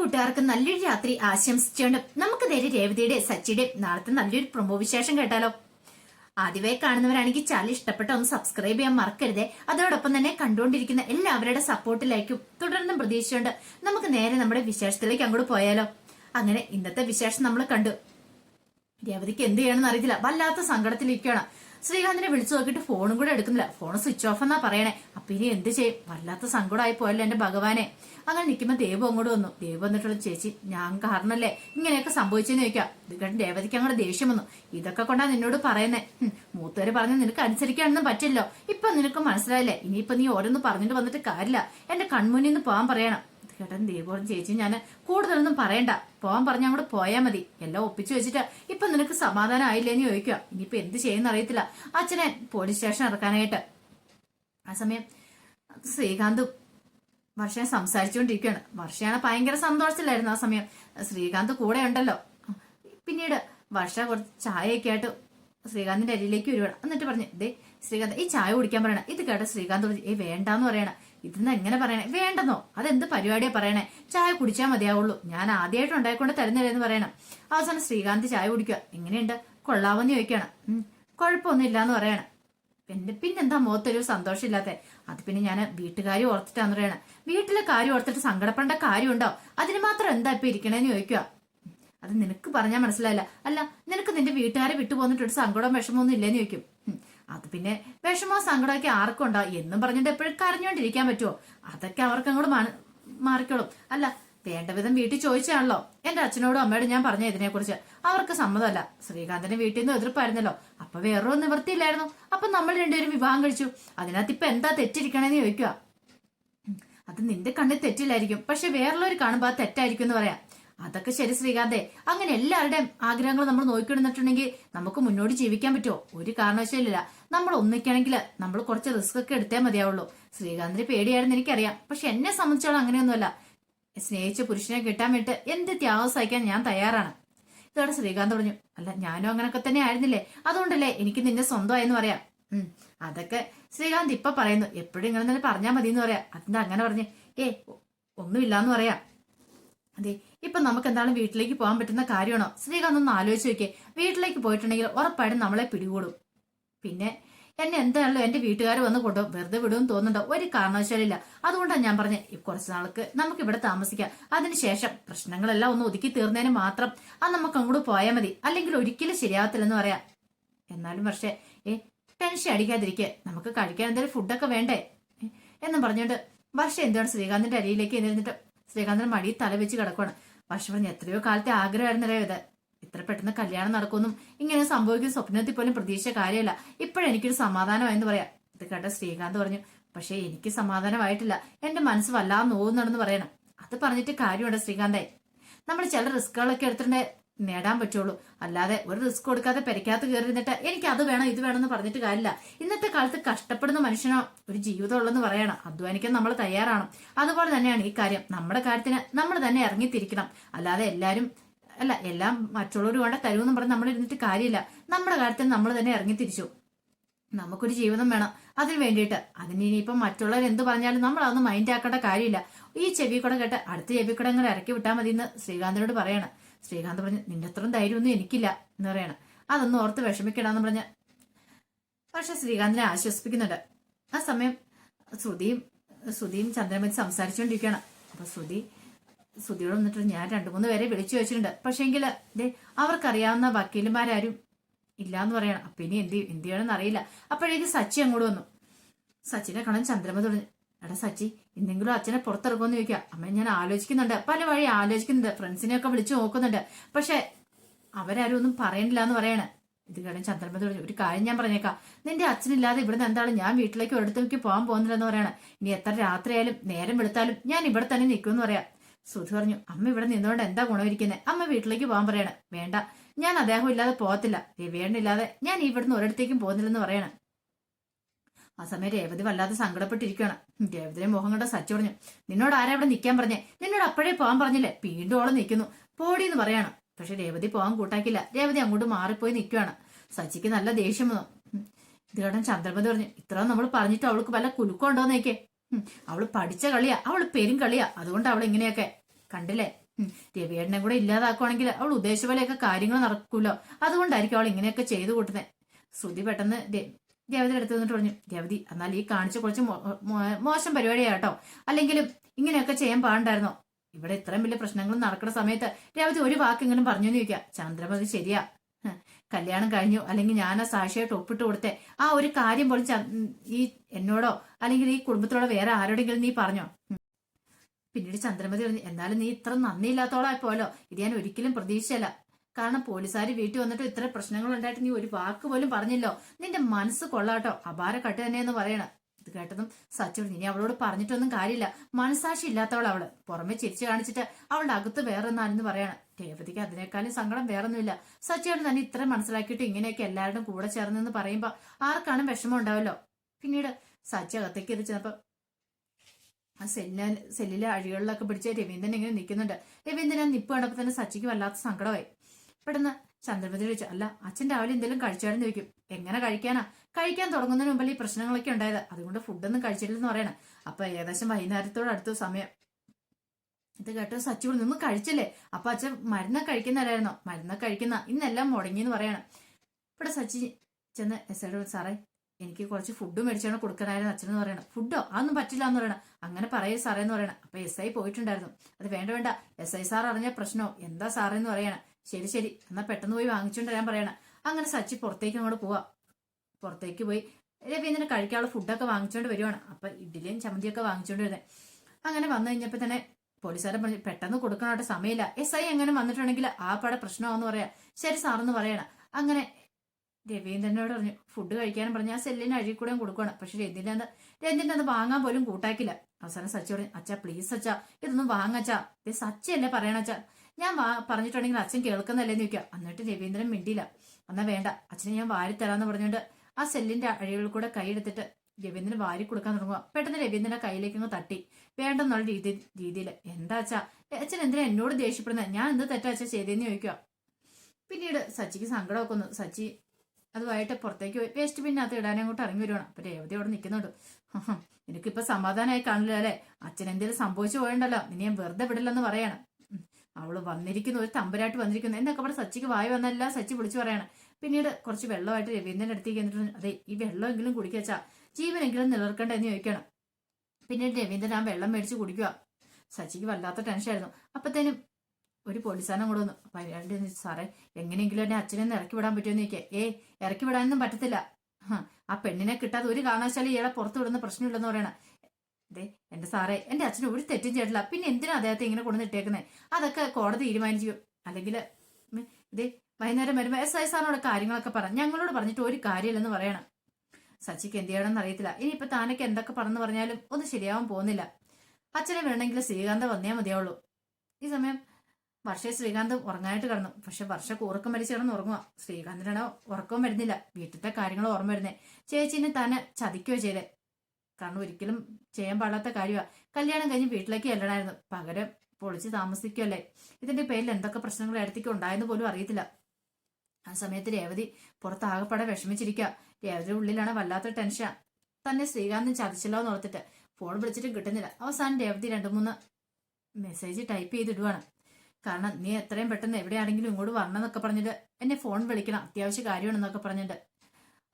കൂട്ടുകാർക്ക് നല്ലൊരു രാത്രി ആശംസിച്ചുകൊണ്ട് നമുക്ക് നേരെ രേവതിയുടെ സച്ചിയുടെ നാളത്തെ നല്ലൊരു പ്രൊമോ വിശേഷം കേട്ടാലോ. ആദ്യമായി കാണുന്നവരാണെങ്കിൽ ചാനൽ ഇഷ്ടപ്പെട്ട ഒന്ന് സബ്സ്ക്രൈബ് ചെയ്യാൻ മറക്കരുതേ. അതോടൊപ്പം തന്നെ കണ്ടുകൊണ്ടിരിക്കുന്ന എല്ലാവരുടെ സപ്പോർട്ടിലായിരിക്കും തുടർന്നും പ്രതീക്ഷിച്ചുകൊണ്ട് നമുക്ക് നേരെ നമ്മുടെ വിശേഷത്തിലേക്ക് അങ്ങോട്ട് പോയാലോ. അങ്ങനെ ഇന്നത്തെ വിശേഷം നമ്മൾ കണ്ടു. രേവതിക്ക് എന്ത് ചെയ്യണമെന്ന് അറിയില്ല വല്ലാത്ത സങ്കടത്തിലിരിക്കുകയാണ്. ശ്രീകാന്തിനെ വിളിച്ചു നോക്കിയിട്ട് ഫോണും കൂടെ എടുക്കുന്നില്ല. ഫോൺ സ്വിച്ച് ഓഫ് എന്നാ പറയണേ. അപ്പൊ ഇനി എന്ത് ചെയ്യും? വല്ലാത്ത സങ്കടമായി പോയല്ലോ എന്റെ ഭഗവാനെ. അങ്ങനെ നിൽക്കുമ്പോ ദേവ് അങ്ങോട്ട് വന്നു. ദേവ് വന്നിട്ടുള്ള ചേച്ചി ഞാൻ കാരണല്ലേ? ഇങ്ങനെയൊക്കെ സംഭവിച്ചെന്ന് ചോദിക്കാം. ഇത് കണ്ട് ദേവതയ്ക്ക് അങ്ങോട്ട് ദേഷ്യം വന്നു. ഇതൊക്കെ കൊണ്ടാ നിന്നോട് പറയുന്നേ? മൂത്തവര് പറഞ്ഞ നിനക്ക് അനുസരിക്കാനൊന്നും പറ്റില്ലോ ഇപ്പൊ നിനക്ക് മനസ്സിലായില്ലേ? ഇനിയിപ്പൊ നീ ഓരോന്ന് പറഞ്ഞിട്ട് വന്നിട്ട് കാര്യമില്ല. എന്റെ കൺമുന്നിൽ നിന്ന് പോകാൻ പറയണം. ഇത് ദീപോളം ചേച്ചി ഞാൻ കൂടുതലൊന്നും പറയണ്ട. പോവാൻ പറഞ്ഞ അങ്ങോട്ട് പോയാൽ മതി. എല്ലാം ഒപ്പിച്ചു വെച്ചിട്ട് ഇപ്പൊ നിനക്ക് സമാധാനം ആയില്ലേന്ന് ചോദിക്കുക ഇനിയിപ്പൊ എന്ത് ചെയ്യുന്ന അറിയത്തില്ല. അച്ഛനെ പോലീസ് സ്റ്റേഷൻ ഇറക്കാനായിട്ട്. ആ സമയം ശ്രീകാന്തും വർഷയെ സംസാരിച്ചുകൊണ്ടിരിക്കുകയാണ്. വർഷയാണ് ഭയങ്കര സന്തോഷത്തിലായിരുന്നു ആ സമയം. ശ്രീകാന്ത് കൂടെ ഉണ്ടല്ലോ. പിന്നീട് വർഷ കുറച്ച് ചായയൊക്കെ ആയിട്ട് ശ്രീകാന്തിന്റെ അരിയിലേക്ക് വരുവാണ്. എന്നിട്ട് പറഞ്ഞു ദേ ശ്രീകാന്ത് ഈ ചായ കുടിക്കാൻ പറയണ. ഇത് കേട്ട ശ്രീകാന്ത് ഏ വേണ്ടാന്ന് പറയണ. ഇതെന്നാ എങ്ങനെ പറയണേ? വേണ്ടെന്നോ? അതെന്ത് പരിപാടിയാ പറയണേ? ചായ കുടിച്ചാൽ മതിയാവുള്ളൂ. ഞാൻ ആദ്യമായിട്ട് ഉണ്ടായിക്കൊണ്ട് തരുന്നില്ലെന്ന് പറയണം. അവസാനം ശ്രീകാന്ത് ചായ കുടിക്കുക. എങ്ങനെയുണ്ട്? കൊള്ളാവെന്ന് ചോദിക്കുകയാണ് ഉം, കുഴപ്പമൊന്നും ഇല്ലാന്ന് പറയണം. പിന്നെ പിന്നെന്താ മുഖത്തൊരു സന്തോഷമില്ലാത്ത? അത് പിന്നെ ഞാൻ വീട്ടുകാരി ഓർത്തിട്ടാന്ന് പറയണം. വീട്ടിലെ കാര്യം ഓർത്തിട്ട് സങ്കടപ്പെടേണ്ട കാര്യമുണ്ടോ? അതിന് മാത്രം എന്താ ഇപ്പൊ ഇരിക്കണേന്ന് ചോദിക്കുക. അത് നിനക്ക് പറഞ്ഞാൽ മനസ്സിലായില്ല. അല്ല നിനക്ക് നിന്റെ വീട്ടുകാരെ വിട്ടുപോന്നിട്ട് ഒരു സങ്കടവും വിഷമമൊന്നും ഇല്ലെന്ന് ചോദിക്കും. അത് പിന്നെ വിഷമോ സങ്കടമൊക്കെ ആർക്കും ഉണ്ടാവും എന്നും പറഞ്ഞിട്ട് എപ്പോഴും കരഞ്ഞോണ്ടിരിക്കാൻ പറ്റുമോ അതൊക്കെ അവർക്ക് അങ്ങോട്ട് മാറിക്കോളും. അല്ല വേണ്ട വിധം വീട്ടിൽ ചോദിച്ചാണല്ലോ. എന്റെ അച്ഛനോടും അമ്മയോടും ഞാൻ പറഞ്ഞ ഇതിനെക്കുറിച്ച്. അവർക്ക് സമ്മതമല്ല. ശ്രീകാന്തിന്റെ വീട്ടിൽ നിന്ന് എതിർപ്പായിരുന്നല്ലോ. അപ്പൊ വേറൊരു നിവൃത്തിയില്ലായിരുന്നു. അപ്പൊ നമ്മൾ രണ്ടുപേരും വിവാഹം കഴിച്ചു. അതിനകത്ത് ഇപ്പൊ എന്താ തെറ്റിരിക്കണേന്ന് ചോദിക്കുക അത് നിന്റെ കണ്ണിൽ തെറ്റില്ലായിരിക്കും. പക്ഷെ വേറുള്ളവർ കാണുമ്പോൾ അത് തെറ്റായിരിക്കും എന്ന് പറയാം. അതൊക്കെ ശരി ശ്രീകാന്തെ. അങ്ങനെ എല്ലാവരുടെയും ആഗ്രഹങ്ങൾ നമ്മൾ നോക്കിക്കൊണ്ടിട്ടുണ്ടെങ്കിൽ നമുക്ക് മുന്നോട്ട് ജീവിക്കാൻ പറ്റുമോ? ഒരു കാരണവശാലില്ല നമ്മൾ ഒന്നിക്കണമെങ്കിൽ നമ്മൾ കുറച്ച് റിസ്ക് ഒക്കെ എടുത്തേ മതിയാവുള്ളൂ. ശ്രീകാന്തിന് പേടിയായിരുന്നു എനിക്കറിയാം. പക്ഷെ എന്നെ സംബന്ധിച്ചോളം അങ്ങനെയൊന്നുമല്ല. സ്നേഹിച്ച പുരുഷനെ കിട്ടാൻ വേണ്ടി എന്ത് ത്യാഗം സഹിക്കാൻ ഞാൻ തയ്യാറാണ്. ഇതോടെ ശ്രീകാന്ത് പറഞ്ഞു അല്ല ഞാനും അങ്ങനൊക്കെ തന്നെ ആയിരുന്നില്ലേ? അതുകൊണ്ടല്ലേ എനിക്ക് നിന്നെ സ്വന്തമായെന്ന് പറയാം. ഉം. അതൊക്കെ ശ്രീകാന്ത് ഇപ്പൊ പറയുന്നു. എപ്പോഴും ഇങ്ങനെ തന്നെ പറഞ്ഞാൽ മതി എന്ന് പറയാം. അതെന്താ അങ്ങനെ പറഞ്ഞ്? ഏ ഒന്നുമില്ലാന്ന് പറയാം. അതെ ഇപ്പൊ നമുക്ക് എന്താണ് വീട്ടിലേക്ക് പോകാൻ പറ്റുന്ന കാര്യമാണോ? ശ്രീകാന്ത് ഒന്ന് ആലോചിച്ച് നോക്കിയേ. വീട്ടിലേക്ക് പോയിട്ടുണ്ടെങ്കിൽ ഉറപ്പായിട്ടും നമ്മളെ പിടികൂടും. പിന്നെ എന്നെ എന്താണല്ലോ എന്റെ വീട്ടുകാർ വന്ന് കൊണ്ടോ വെറുതെ വിടുമെന്ന് തോന്നുന്നുണ്ടോ? ഒരു കാരണവശാലില്ല. അതുകൊണ്ടാണ് ഞാൻ പറഞ്ഞത് കുറച്ച് നാൾക്ക് നമുക്ക് ഇവിടെ താമസിക്കാം. അതിനുശേഷം പ്രശ്നങ്ങളെല്ലാം ഒന്ന് ഒതുക്കി തീർന്നതിന് മാത്രം അത് നമുക്ക് അങ്ങോട്ട് പോയാൽ മതി. അല്ലെങ്കിൽ ഒരിക്കലും ശരിയാവത്തില്ലെന്ന് പറയാം. എന്നാലും പക്ഷേ ഏ ടെൻഷൻ അടിക്കാതിരിക്കെ. നമുക്ക് കഴിക്കാൻ എന്തെങ്കിലും ഫുഡൊക്കെ വേണ്ടേ? എന്നും പറഞ്ഞുകൊണ്ട് വർഷ എന്താണ് ശ്രീകാന്തിന്റെ അരിയിലേക്ക് എന്നിരുന്നിട്ട് ശ്രീകാന്തിന്റെ മടിയിൽ തല വെച്ച് കിടക്കുകയാണ് പക്ഷെ പറഞ്ഞ എത്രയോ കാലത്തെ ആഗ്രഹമായിരുന്നല്ലോ ഇത്. ഇത്ര പെട്ടെന്ന് കല്യാണം നടക്കുമെന്നും ഇങ്ങനെ സംഭവിക്കുന്ന സ്വപ്നത്തിൽ പോലും പ്രതീക്ഷിച്ച കാര്യമല്ല. ഇപ്പോഴെനിക്കൊരു സമാധാനമായെന്ന് പറയാം. ഇത് കേട്ട ശ്രീകാന്ത് പറഞ്ഞു പക്ഷേ എനിക്ക് സമാധാനമായിട്ടില്ല. എന്റെ മനസ്സ് വല്ലാതെ നോവുന്നുണ്ടെന്ന് പറയണം. അത് പറഞ്ഞിട്ട് കാര്യമുണ്ട് ശ്രീകാന്തേ. നമ്മൾ ചില റിസ്കുകളൊക്കെ എടുത്തിട്ടുണ്ടേ. നേടാൻ പറ്റുള്ളൂ. അല്ലാതെ ഒരു റിസ്ക് കൊടുക്കാതെ പെരക്കകത്ത് കയറി നിന്നിട്ട് എനിക്ക് അത് വേണം ഇത് വേണം എന്ന് പറഞ്ഞിട്ട് കാര്യമില്ല. ഇന്നത്തെ കാലത്ത് കഷ്ടപ്പെടുന്ന മനുഷ്യനോ ഒരു ജീവിതം ഉള്ളെന്ന് പറയണം. അധ്വാനിക്കാൻ നമ്മൾ തയ്യാറാണ്. അതുപോലെ തന്നെയാണ് ഈ കാര്യം. നമ്മുടെ കാര്യത്തിന് നമ്മൾ തന്നെ ഇറങ്ങിത്തിരിക്കണം. അല്ലാതെ എല്ലാവരും അല്ല എല്ലാം മറ്റുള്ളവർ വേണ്ട തരുമെന്ന് പറഞ്ഞ് നമ്മൾ ഇരുന്നിട്ട് കാര്യമില്ല. നമ്മുടെ കാര്യത്തിന് നമ്മൾ തന്നെ ഇറങ്ങിത്തിരിച്ചു. നമുക്കൊരു ജീവിതം വേണം. അതിന് വേണ്ടിയിട്ട്. അതിന് ഇനിയിപ്പം മറ്റുള്ളവർ എന്ത് പറഞ്ഞാലും നമ്മൾ അതൊന്നും മൈൻഡ് ആക്കേണ്ട കാര്യമില്ല. ഈ ചെവി കൂടെ കേട്ട് അടുത്ത ചെവി ഇറക്കി വിട്ടാൽ മതി എന്ന് ശ്രീകാന്തിനോട് പറയണം. ശ്രീകാന്ത് പറഞ്ഞു നിന്റെ അത്രയും ധൈര്യമൊന്നും എനിക്കില്ല എന്ന് പറയണം. അതൊന്നും ഓർത്ത് വിഷമിക്കണമെന്ന് പറഞ്ഞ പക്ഷെ ശ്രീകാന്തിനെ ആശ്വസിപ്പിക്കുന്നുണ്ട്. ആ സമയം ശ്രുതിയും ശ്രുതിയും ചന്ദ്രമതി സംസാരിച്ചുകൊണ്ടിരിക്കുകയാണ്. അപ്പൊ ശ്രുതി ശ്രുതിയോട് വന്നിട്ട് ഞാൻ രണ്ടു മൂന്ന് പേരെ വിളിച്ചു വെച്ചിട്ടുണ്ട് പക്ഷേങ്കിൽ ദേ അവർക്കറിയാവുന്ന വക്കീലുമാരാരും ഇല്ലാന്ന് പറയണം. അപ്പൊ ഇനി എന്ത് എന്ത് ചെയ്യണമെന്ന് അറിയില്ല. അപ്പോഴേക്ക് സച്ചി അങ്ങോട്ട് വന്നു. സച്ചിനെ കാണാൻ ചന്ദ്രമതി പറഞ്ഞു എടാ സച്ചി എന്തെങ്കിലും അച്ഛനെ പുറത്തിറക്കുമെന്ന് ചോദിക്കുക. അമ്മ ഞാൻ ആലോചിക്കുന്നുണ്ട്. പല വഴി ആലോചിക്കുന്നുണ്ട്. ഫ്രണ്ട്സിനെയൊക്കെ വിളിച്ചു നോക്കുന്നുണ്ട്. പക്ഷെ അവരാരും ഒന്നും പറയണില്ല എന്ന് പറയാണ്. ഇത് കാരണം ചന്ദ്രമതി ഒരു കാര്യം ഞാൻ പറഞ്ഞേക്കാം. നിന്റെ അച്ഛനില്ലാതെ ഇവിടുന്ന് എന്താണ് ഞാൻ വീട്ടിലേക്ക് ഒരിടത്തേക്ക് പോകാൻ പോകുന്നില്ലെന്ന് പറയണം. ഇനി എത്ര രാത്രിയായാലും നേരം വെളുത്താലും ഞാൻ ഇവിടെ തന്നെ നിൽക്കുമെന്ന് പറയാം. സുധു പറഞ്ഞു അമ്മ ഇവിടെ നിന്നുകൊണ്ട് എന്താ ഗുണമിരിക്കുന്നത് അമ്മ വീട്ടിലേക്ക് പോകാൻ പറയണം. വേണ്ട ഞാൻ അദ്ദേഹം ഇല്ലാതെ പോകത്തില്ല. രവിയേണില്ലാതെ ഞാൻ ഇവിടുന്ന് ഒരിടത്തേക്കും പോകുന്നില്ലെന്ന് പറയണം. ആ സമയം രേവതി വല്ലാതെ സങ്കടപ്പെട്ടിരിക്കുകയാണ്. രേവതിയെ മുഖം കണ്ട സച്ചു പറഞ്ഞു നിന്നോട് ആരാ ഇവിടെ നിൽക്കാൻ പറഞ്ഞേ? നിന്നോട് അപ്പോഴേ പോകാൻ പറഞ്ഞില്ലേ? വീണ്ടും ഓളം നിൽക്കുന്നു പോടി എന്ന് പറയാണ്. പക്ഷെ രേവതി പോകാൻ കൂട്ടാക്കില്ല. രേവതി അങ്ങോട്ട് മാറിപ്പോയി നിൽക്കുകയാണ് സച്ചിക്ക് നല്ല ദേഷ്യം വന്നു. ഇത് കേട്ടൻ ചന്ദ്രമതി പറഞ്ഞു. ഇത്ര നമ്മൾ പറഞ്ഞിട്ട് അവൾക്ക് വല്ല കുലുക്കം ഉണ്ടോന്നേക്കേ അവൾ പഠിച്ച കളിയാ. അവൾ പെരും കളിയാ. അതുകൊണ്ട് അവൾ ഇങ്ങനെയൊക്കെ. കണ്ടില്ലേ? രവിയേട്ടനെ കൂടെ ഇല്ലാതാക്കുവാണെങ്കിൽ അവൾ ഉദ്ദേശപോലെയൊക്കെ കാര്യങ്ങൾ നടക്കൂലോ? അതുകൊണ്ടായിരിക്കും അവൾ ഇങ്ങനെയൊക്കെ ചെയ്തു കൂട്ടുന്നത് ശ്രുതി പെട്ടെന്ന് രേ- എടുത്തു നിന്നിട്ട് പറഞ്ഞു ദേവതി എന്നാൽ ഈ കാണിച്ച കുറച്ച് മോശം പരിപാടിയാണ് കേട്ടോ അല്ലെങ്കിലും ഇങ്ങനെയൊക്കെ ചെയ്യാൻ പാടുണ്ടായിരുന്നോ? ഇവിടെ ഇത്രയും വലിയ പ്രശ്നങ്ങളും നടക്കുന്ന സമയത്ത് രേവതി ഒരു വാക്കെങ്കിലും പറഞ്ഞു എന്ന് ചോദിക്കുക ചന്ദ്രമതി ശരിയാ. കല്യാണം കഴിഞ്ഞു. അല്ലെങ്കിൽ ഞാൻ ആ സാക്ഷിയായിട്ട് ഒപ്പിട്ട് കൊടുത്തേ. ആ ഒരു കാര്യം പോലും ഈ എന്നോടോ അല്ലെങ്കിൽ ഈ കുടുംബത്തോടോ വേറെ ആരോടെങ്കിലും നീ പറഞ്ഞോ? പിന്നീട് ചന്ദ്രമതി പറഞ്ഞു എന്നാലും നീ ഇത്ര നന്ദിയില്ലാത്തോളായി പോലോ ഇത് ഞാൻ ഒരിക്കലും പ്രതീക്ഷയല്ല കാരണം പോലീസുകാർ വീട്ടിൽ വന്നിട്ട് ഇത്ര പ്രശ്നങ്ങൾ ഉണ്ടായിട്ട് നീ ഒരു വാക്ക് പോലും പറഞ്ഞില്ലോ. നിന്റെ മനസ്സ് കൊള്ളാട്ടോ. അപാര കട്ട് തന്നെയെന്ന് പറയണ. ഇത് കേട്ടതും സച്ചു ഇനി അവളോട് പറഞ്ഞിട്ടൊന്നും കാര്യമില്ല. മനസാക്ഷി ഇല്ലാത്തവൾ അവൾ. പുറമെ ചിരിച്ചു കാണിച്ചിട്ട് അവളുടെ അകത്ത് വേറെ ഒന്നാണെന്ന് പറയണം. രേവതിക്ക് അതിനേക്കാളും സങ്കടം വേറൊന്നുമില്ല. സച്ചിയോട് തന്നെ ഇത്ര മനസ്സിലാക്കിയിട്ട് ഇങ്ങനെയൊക്കെ എല്ലാവരുടെയും കൂടെ ചേർന്നെന്ന് പറയുമ്പോ ആർക്കാണ് വിഷമം ഉണ്ടാവല്ലോ പിന്നീട് സച്ചി അകത്തേക്ക് എത്തി ചെന്നപ്പോ ആ സെല്ലിന് സെല്ലിലെ അഴികളിലൊക്കെ പിടിച്ച് രവീന്ദ്രൻ ഇങ്ങനെ നിൽക്കുന്നുണ്ട്. രവീന്ദ്രൻ നിപ്പ് കണ്ടപ്പോ തന്നെ സച്ചിക്ക് വല്ലാത്ത സങ്കടമായി. പെട്ടെന്ന് ചന്ദ്രമതി ചോദിച്ചു അല്ല അച്ഛൻ രാവിലെ എന്തെങ്കിലും കഴിച്ചാണെന്ന് ചോദിക്കും എങ്ങനെ കഴിക്കാനാ? കഴിക്കാൻ തുടങ്ങുന്നതിന് മുമ്പല്ലേ ഈ പ്രശ്നങ്ങളൊക്കെ ഉണ്ടായത്. അതുകൊണ്ട് ഫുഡൊന്നും കഴിച്ചിട്ടില്ലെന്ന് പറയണം. അപ്പൊ ഏകദേശം വൈകുന്നേരത്തോട് അടുത്ത സമയം. ഇത് കേട്ടോ സച്ചു നിന്ന് കഴിച്ചില്ലേ? അപ്പൊ അച്ഛൻ മരുന്ന് കഴിക്കുന്നല്ലായിരുന്നോ? മരുന്ന് കഴിക്കുന്ന ഇന്നെല്ലാം മുടങ്ങി എന്ന് പറയണം. ഇവിടെ സച്ചി ചെന്ന് എസ് ഐയോട് സാറേ എനിക്ക് കുറച്ച് ഫുഡ് മേടിച്ചാണ് കൊടുക്കാനായിരുന്നു അച്ഛനെന്ന് പറയണം. ഫുഡോ അതൊന്നും പറ്റില്ല എന്ന് പറയണം. അങ്ങനെ പറയേ സാറേ എന്ന് പറയണം. അപ്പൊ എസ് ഐ പോയിട്ടുണ്ടായിരുന്നു. അത് വേണ്ട വേണ്ട. എസ് ഐ സാർ അറിഞ്ഞ പ്രശ്നമോ എന്താ സാറേ എന്ന് പറയണം. ശരി ശരി. എന്നാ പെട്ടെന്ന് പോയി വാങ്ങിച്ചോണ്ട് വരാൻ പറയണം. അങ്ങനെ സച്ചി പുറത്തേക്ക് അങ്ങോട്ട് പോവാ. പുറത്തേക്ക് പോയി. രവീന്ദ്രന് കഴിക്കാനുള്ള ഫുഡൊക്കെ വാങ്ങിച്ചോണ്ട് വരുവാണ്. അപ്പൊ ഇഡ്ഡലിയും ചമ്മന്തിയൊക്കെ വാങ്ങിച്ചോണ്ട് വരുന്നത് അങ്ങനെ വന്നു കഴിഞ്ഞപ്പോ തന്നെ പോലീസുകാരെ പറഞ്ഞു പെട്ടെന്ന് കൊടുക്കണോട്ടെ സമയമില്ല. എസ് ഐ എങ്ങനെ വന്നിട്ടുണ്ടെങ്കിൽ ആ പട പ്രശ്നമാവെന്ന് പറയാ. ശരി സാറെന്ന് പറയണം. അങ്ങനെ രവീന്ദ്രനോട് പറഞ്ഞു ഫുഡ് കഴിക്കാനും പറഞ്ഞു ആ സെല്ലിന് അഴി കൂടെ കൊടുക്കണം പക്ഷെ രവീന്ദ്രൻ അത് രവീന്ദ്രൻ അത് വാങ്ങാൻ പോലും കൂട്ടാക്കില്ല. അവസാനം സച്ചി പറഞ്ഞു അച്ഛാ പ്ലീസ് അച്ഛാ ഇതൊന്നും വാങ്ങച്ചാ ഇത് സച്ചിയല്ലേ പറയണച്ചാ ഞാൻ പറഞ്ഞിട്ടുണ്ടെങ്കിൽ അച്ഛൻ കേൾക്കുന്നല്ലേന്ന് ചോദിക്കുക. എന്നിട്ട് രവീന്ദ്രൻ മിണ്ടിയില്ല. എന്നാ വേണ്ട. അച്ഛനെ ഞാൻ വാരി തരാന്ന് പറഞ്ഞുകൊണ്ട് ആ സെല്ലിന്റെ അഴികളിൽ കൂടെ കൈയെടുത്തിട്ട് രവീന്ദ്രൻ വാരി കൊടുക്കാൻ തുടങ്ങുക. പെട്ടെന്ന് രവീന്ദ്രനെ കയ്യിലേക്ക് അങ്ങ് തട്ടി. വേണ്ടെന്നുള്ള രീതി രീതിയിൽ എന്താ അച്ഛാ? അച്ഛൻ എന്തിനാ എന്നോട് ദേഷ്യപ്പെടുന്നത് ഞാൻ എന്ത് തെറ്റാ അച്ഛാ ചെയ്തേന്ന് ചോദിക്കുക. പിന്നീട് സച്ചിക്ക് സങ്കടമൊക്കെ ഒന്ന് സച്ചി അതുമായിട്ട് പുറത്തേക്ക് പോയി. വേസ്റ്റ് പിന്നകത്ത് ഇടാനും അങ്ങോട്ട് ഇറങ്ങി വരുവാണ്. അപ്പൊ രേവതി അവിടെ നിൽക്കുന്നുണ്ട്. എനിക്കിപ്പോ സമാധാനമായി കാണില്ല അല്ലേ അച്ഛൻ എന്തെങ്കിലും സംഭവിച്ചു പോയണ്ടല്ലോ നിന്നെ ഞാൻ വെറുതെ വിടില്ലെന്ന് പറയാണ്. അവൾ വന്നിരിക്കുന്നു ഒരു തമ്പരായിട്ട് വന്നിരിക്കുന്നു. എന്നൊക്കെ അവിടെ സച്ചിക്ക് വായി വന്നല്ല? സച്ചി വിളിച്ചു പറയണം. പിന്നീട് കുറച്ച് വെള്ളമായിട്ട് രവീന്ദ്രന്റെ അടുത്തേക്ക് എന്നിട്ട് അതെ ഈ വെള്ളമെങ്കിലും കുടിക്കച്ചാ. ജീവനെങ്കിലും നിലനിർക്കണ്ട? എന്ന് ചോദിക്കണം പിന്നീട് രവീന്ദ്രൻ ആ വെള്ളം മേടിച്ച് കുടിക്കുക. സച്ചിക്ക് വല്ലാത്ത ടെൻഷനായിരുന്നു അപ്പത്തേനും ഒരു പോലീസാനം കൂടെ വന്നു. അപ്പൊ അയാളുടെ സാറേ എങ്ങനെയെങ്കിലും എന്നെ അച്ഛനെ ഒന്ന് ഇറക്കി വിടാൻ പറ്റുമെന്ന് ചോദിക്കുക. ഏ ഇറക്കി വിടാനൊന്നും പറ്റത്തില്ല. ആ പെണ്ണിനെ കിട്ടാതെ ഒരു കാരണവശാലും ഇയാളെ പുറത്തു വിടുന്ന പ്രശ്നമില്ലെന്ന് പറയണ. ദേ എന്റെ സാറേ എന്റെ അച്ഛന് ഒരു തെറ്റും ചെയ്തിട്ടില്ല. പിന്നെ എന്തിനാ അദ്ദേഹത്തെ ഇങ്ങനെ കൊണ്ടു ഇട്ടേക്കുന്നത് അതൊക്കെ കോടതി തീരുമാനിച്ചു. അല്ലെങ്കിൽ ദേ വൈകുന്നേരം വരുമ്പോ എസ് ഐ സാറിനോട് കാര്യങ്ങളൊക്കെ പറഞ്ഞു ഞങ്ങളോട് പറഞ്ഞിട്ട് ഒരു കാര്യമില്ലെന്ന് പറയണം. സച്ചിക്ക് എന്ത് ചെയ്യണമെന്ന് അറിയത്തില്ല. ഇനിയിപ്പൊ താനൊക്കെ എന്തൊക്കെ പറഞ്ഞു പറഞ്ഞാലും ഒന്നും ശരിയാവാൻ പോകുന്നില്ല. അച്ഛനെ വേണമെങ്കിൽ ശ്രീകാന്ത വന്നേ മതിയാവുള്ളൂ. ഈ സമയം വർഷ ശ്രീകാന്ത് ഉറങ്ങാനായിട്ട് കിടന്നു. പക്ഷെ വർഷ കൂറക്കം മരിച്ചു കിടന്ന് ഉറങ്ങുക ശ്രീകാന്തിനാണോ ഉറക്കവും വരുന്നില്ല. വീട്ടിലത്തെ കാര്യങ്ങൾ ഓർമ്മ വരുന്നേ. ചേച്ചീനെ തന്നെ ചതിക്കുകയോ ചെയ്തേ. കാരണം ഒരിക്കലും ചെയ്യാൻ പാടാത്ത കാര്യമാണ് കല്യാണം കഴിഞ്ഞ് വീട്ടിലേക്ക് ചെല്ലണമായിരുന്നു പകരം പൊളിച്ച് താമസിക്കുമല്ലേ ഇതിന്റെ പേരിൽ എന്തൊക്കെ പ്രശ്നങ്ങൾ അടുത്തേക്ക് ഉണ്ടായെന്ന് പോലും അറിയത്തില്ല. ആ സമയത്ത് രേവതി പുറത്ത് ആകെപ്പാടെ വിഷമിച്ചിരിക്കുക രേവതിയുടെ ഉള്ളിലാണ് വല്ലാത്ത ടെൻഷൻ തന്നെ ശ്രീകാന്തൻ ചതിച്ചല്ലോ എന്ന് ഓർത്തിട്ട് ഫോൺ വിളിച്ചിട്ട് കിട്ടുന്നില്ല. അവസാനം രേവതി രണ്ടു മൂന്ന് മെസ്സേജ് ടൈപ്പ് ചെയ്തിടുവാണ്. കാരണം നീ എത്രയും പെട്ടെന്ന് എവിടെയാണെങ്കിലും ഇങ്ങോട്ട് വരണമെന്നൊക്കെ പറഞ്ഞിട്ട് എന്നെ ഫോൺ വിളിക്കണം. അത്യാവശ്യ കാര്യമാണെന്നൊക്കെ പറഞ്ഞിട്ട്.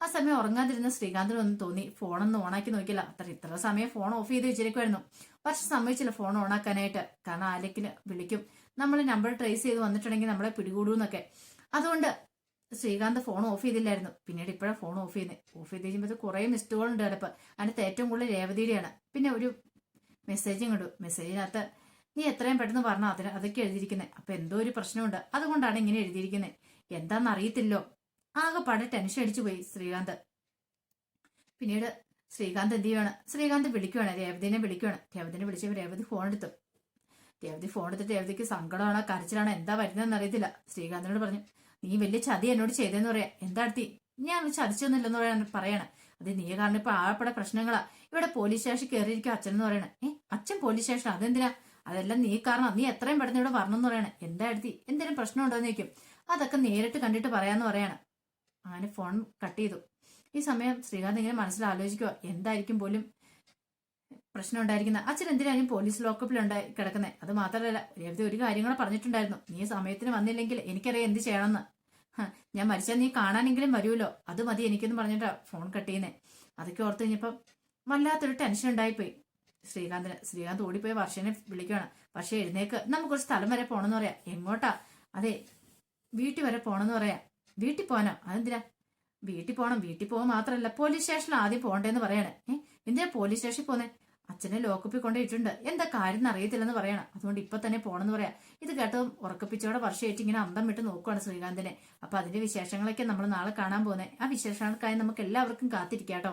ആ സമയം ഉറങ്ങാതിരുന്ന ശ്രീകാന്തിനൊന്നും തോന്നി. ഫോണൊന്ന് ഓണാക്കി നോക്കില്ല അത്ര ഇത്ര സമയം ഫോൺ ഓഫ് ചെയ്ത് വെച്ചിരിക്കുമായിരുന്നു പക്ഷെ സമ്മതിച്ചില്ല ഫോൺ ഓണാക്കാനായിട്ട്. കാരണം ആരെങ്കിലും വിളിക്കും. നമ്മൾ നമ്പർ ട്രേസ് ചെയ്ത് വന്നിട്ടുണ്ടെങ്കിൽ നമ്മളെ പിടികൂടൂന്നൊക്കെ. അതുകൊണ്ട് ശ്രീകാന്ത് ഫോൺ ഓഫ് ചെയ്തില്ലായിരുന്നു. പിന്നീട് ഇപ്പോഴാണ് ഫോൺ ഓഫ് ചെയ്യുന്നത് ഓഫ് ചെയ്ത് കഴിയുമ്പോൾ കുറേ മിസ്ഡ് കോൾ ഉണ്ട് ചിലപ്പോൾ അതിനകത്ത് ഏറ്റവും കൂടുതൽ രേവതിയുടെയാണ്. പിന്നെ ഒരു മെസ്സേജും കണ്ടു മെസ്സേജിനകത്ത് നീ എത്രയും പെട്ടെന്ന് പറഞ്ഞാൽ അതിന് അതൊക്കെ എഴുതിയിരിക്കുന്നത് അപ്പൊ എന്തോ ഒരു പ്രശ്നമുണ്ട്. അതുകൊണ്ടാണ് ഇങ്ങനെ എഴുതിയിരിക്കുന്നത് എന്താണെന്ന് അറിയത്തില്ലോ ആകെപ്പാടെ ടെൻഷൻ അടിച്ചു പോയി ശ്രീകാന്ത്. പിന്നീട് ശ്രീകാന്ത് എന്ത് ചെയ്യുവാണ്? ശ്രീകാന്ത് വിളിക്കുവാണ് രേവതിനെ വിളിക്കുവാണ്. രേവതിനെ വിളിച്ചപ്പോൾ രേവതി ഫോൺ എടുത്തു. രേവതി ഫോൺ എടുത്തിട്ട് രേവതിക്ക് സങ്കടമാണോ കരച്ചിലാണോ എന്താ വരുന്നതെന്ന് അറിയത്തില്ല. ശ്രീകാന്തിനോട് പറഞ്ഞു നീ വലിയ ചതി എന്നോട് ചെയ്തെന്ന് പറയാ. എന്താ അടുത്തി ഞാൻ ചതിച്ചൊന്നുമില്ലെന്ന് പറയാൻ പറയണം. അത് നീ കാരണം ഇപ്പൊ ആഴപ്പെടെ പ്രശ്നങ്ങളാ. ഇവിടെ പോലീസ് സ്റ്റേഷൻ കയറിയിരിക്കും അച്ഛൻ എന്ന് പറയണേ. ഏ അച്ഛൻ പോലീസ് സ്റ്റേഷൻ അതെന്തിനാ? അതെല്ലാം നീ കാരണം നീ എത്രയും പെട്ടെന്ന് ഇവിടെ വരണം എന്ന് പറയണേ. എന്താ അടുത്തി എന്തെങ്കിലും പ്രശ്നം ഉണ്ടോ എന്ന് ചോദിക്കും. അതൊക്കെ നേരിട്ട് കണ്ടിട്ട് പറയാന്ന് പറയണം. അങ്ങനെ ഫോൺ കട്ട് ചെയ്തു. ഈ സമയം ശ്രീകാന്ത് ഇങ്ങനെ മനസ്സിൽ ആലോചിക്കുക എന്തായിരിക്കും പോലും പ്രശ്നം ഉണ്ടായിരിക്കുന്ന? അച്ഛൻ എന്തിനായാലും പോലീസ് ലോക്കപ്പിലുണ്ടായി കിടക്കുന്നത് അത് മാത്രമല്ല രേവതി ഒരു കാര്യം പറഞ്ഞിട്ടുണ്ടായിരുന്നു. നീ സമയത്തിന് വന്നില്ലെങ്കിൽ എനിക്കറിയാം എന്ത് ചെയ്യണമെന്ന്. ഞാൻ മരിച്ചാൽ നീ കാണാനെങ്കിലും വരുമല്ലോ. അത് മതി എനിക്കെന്ന് പറഞ്ഞിട്ടാ ഫോൺ കട്ട് ചെയ്യുന്നേ. അതൊക്കെ ഓർത്ത് കഴിഞ്ഞപ്പം വല്ലാത്തൊരു ടെൻഷൻ ഉണ്ടായിപ്പോയി. ശ്രീകാന്തിന് ശ്രീകാന്ത് ഓടിപ്പോയി വർഷനെ വിളിക്കുകയാണ് പക്ഷേ എഴുന്നേക്ക്. നമുക്കൊരു സ്ഥലം വരെ പോകണമെന്ന് പറയാം. എങ്ങോട്ടാ? അതെ വീട്ടിൽ വരെ പോകണമെന്ന് പറയാം. വീട്ടിൽ പോകാനോ? അതെന്തിനാ? വീട്ടിൽ പോകണം വീട്ടിൽ പോകാൻ മാത്രമല്ല പോലീസ് സ്റ്റേഷനിൽ ആദ്യം പോകണ്ടേന്ന് പറയണേ. ഏഹ് എന്തിനാ പോലീസ് സ്റ്റേഷനിൽ പോന്നെ അച്ഛനെ ലോക്കപ്പിൽ കൊണ്ടുപോയിട്ടുണ്ട്. എന്താ കാര്യം അറിയത്തില്ലെന്ന് പറയണം. അതുകൊണ്ട് ഇപ്പൊ തന്നെ പോണെന്ന് പറയാം. ഇത് കേട്ടത് ഉറക്കപ്പിച്ചോടെ വർഷമായിട്ട് ഇങ്ങനെ അന്തം വിട്ട് നോക്കുവാണ് ശ്രീകാന്തിനെ. അപ്പൊ അതിന്റെ വിശേഷങ്ങളൊക്കെ നമ്മൾ നാളെ കാണാൻ പോകുന്നത് ആ വിശേഷങ്ങൾക്കായി നമുക്ക് എല്ലാവർക്കും കാത്തിരിക്കാട്ടോ.